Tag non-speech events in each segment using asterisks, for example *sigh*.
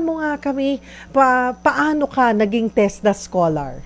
kwentahan mo nga kami, pa, paano ka naging TESDA scholar?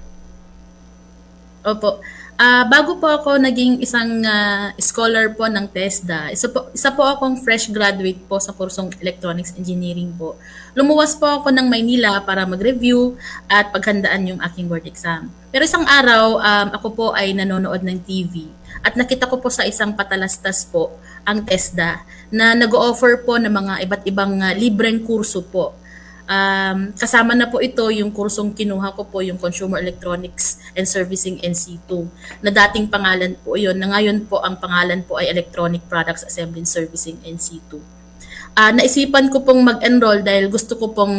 Opo. Ah, bago po ako naging isang ah, scholar po ng TESDA, isa po, isa po akong fresh graduate po sa kursong Electronics Engineering po. Lumuwas po ako ng Maynila para mag-review at paghandaan yung aking board exam. Pero isang araw, um, ako po ay nanonood ng TV at nakita ko po sa isang patalastas po ang TESDA na nag-offer po ng mga iba't ibang ah, libreng kurso po Um, kasama na po ito yung kursong kinuha ko po, yung Consumer Electronics and Servicing NC2, na dating pangalan po yun, na ngayon po ang pangalan po ay Electronic Products Assembly and Servicing NC2. Ah, naisipan ko pong mag-enroll dahil gusto ko pong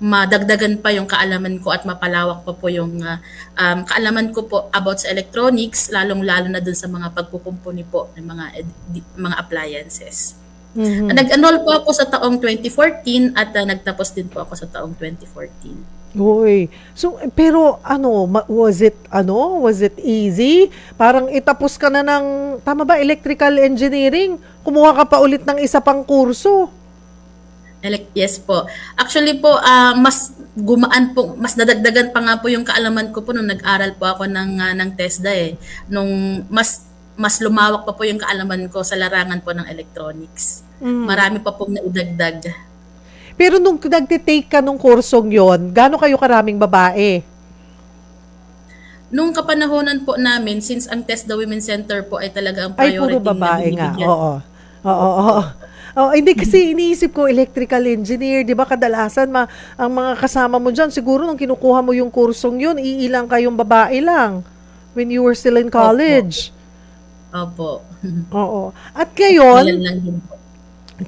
madagdagan pa yung kaalaman ko at mapalawak pa po yung ah, um, kaalaman ko po about sa electronics, lalong-lalo na dun sa mga pagkukumpuni po ng mga, mga appliances. Mhm. Nag-enroll po ako sa taong 2014 at ah, nagtapos din po ako sa taong 2014. Uy. So, pero ano, was it, ano, was it easy? Parang itapos ka na ng, tama ba, electrical engineering? Kumuha ka pa ulit ng isa pang kurso. Yes po. Actually po, ah, mas gumaan po, mas nadagdagan pa nga po yung kaalaman ko po nung nag-aral po ako ng, ah, ng TESDA eh. Nung mas mas lumawak pa po yung kaalaman ko sa larangan po ng electronics. Mm. Marami pa pong naidagdag. Pero nung nagtitake ka nung kursong yon, gaano kayo karaming babae? Nung kapanahonan po namin, since ang TESDA Women's Center po ay talaga ang Ay, priority puro babae nga. Oo. Oo, oo. Oh, hindi kasi iniisip ko electrical engineer, 'di ba? Kadalasan ma, ang mga kasama mo diyan siguro nung kinukuha mo yung kursong 'yun, iilang kayong babae lang when you were still in college. Opo. *laughs* Oo. At Ilan ngayon, lang din po.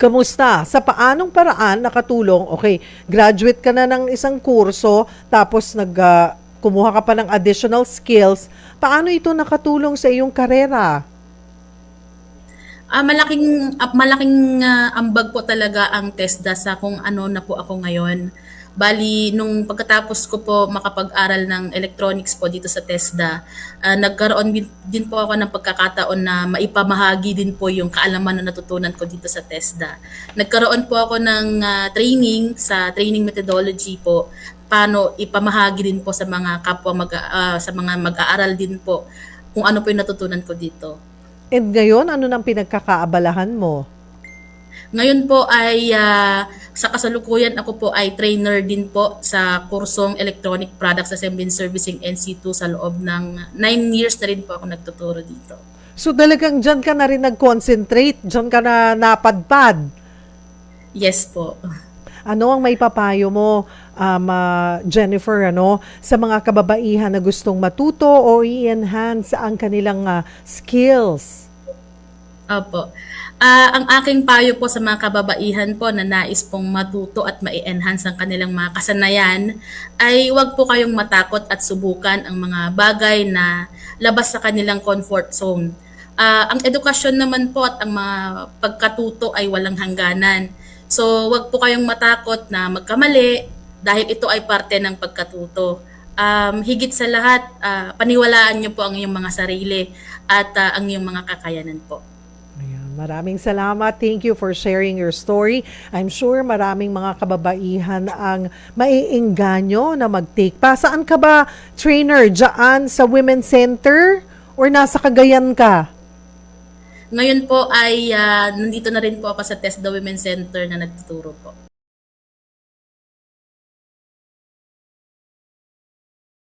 kamusta? Sa paanong paraan nakatulong? Okay, graduate ka na ng isang kurso, tapos nag ah, kumuha ka pa ng additional skills. Paano ito nakatulong sa iyong karera? Ah, malaking ah, malaking ah, ambag po talaga ang TESDA sa kung ano na po ako ngayon. Bali, nung pagkatapos ko po makapag-aral ng electronics po dito sa TESDA, ah, nagkaroon din, po ako ng pagkakataon na maipamahagi din po yung kaalaman na natutunan ko dito sa TESDA. Nagkaroon po ako ng ah, training sa training methodology po paano ipamahagi din po sa mga kapwa mag ah, sa mga mag-aaral din po kung ano po yung natutunan ko dito. And ngayon, ano nang pinagkakaabalahan mo? Ngayon po ay ah, sa kasalukuyan ako po ay trainer din po sa kursong Electronic Products Assembly and Servicing NC2 sa loob ng 9 years na rin po ako nagtuturo dito. So talagang dyan ka na rin nag-concentrate, dyan ka na napadpad. Yes po. Ano ang may papayo mo, um, ah, Jennifer, ano, sa mga kababaihan na gustong matuto o i-enhance ang kanilang ah, skills? Opo. Ah, ang aking payo po sa mga kababaihan po na nais pong matuto at ma-enhance ang kanilang mga kasanayan ay huwag po kayong matakot at subukan ang mga bagay na labas sa kanilang comfort zone. Ah, ang edukasyon naman po at ang mga pagkatuto ay walang hangganan. So, huwag po kayong matakot na magkamali dahil ito ay parte ng pagkatuto. Um, higit sa lahat, ah, paniwalaan niyo po ang iyong mga sarili at ah, ang iyong mga kakayanan po. Maraming salamat. Thank you for sharing your story. I'm sure maraming mga kababaihan ang maiengganyo na mag-take pa. Saan ka ba, trainer? Diyan sa Women's Center? Or nasa Cagayan ka? Ngayon po ay ah, nandito na rin po ako sa TESDA Women's Center na nagtuturo po.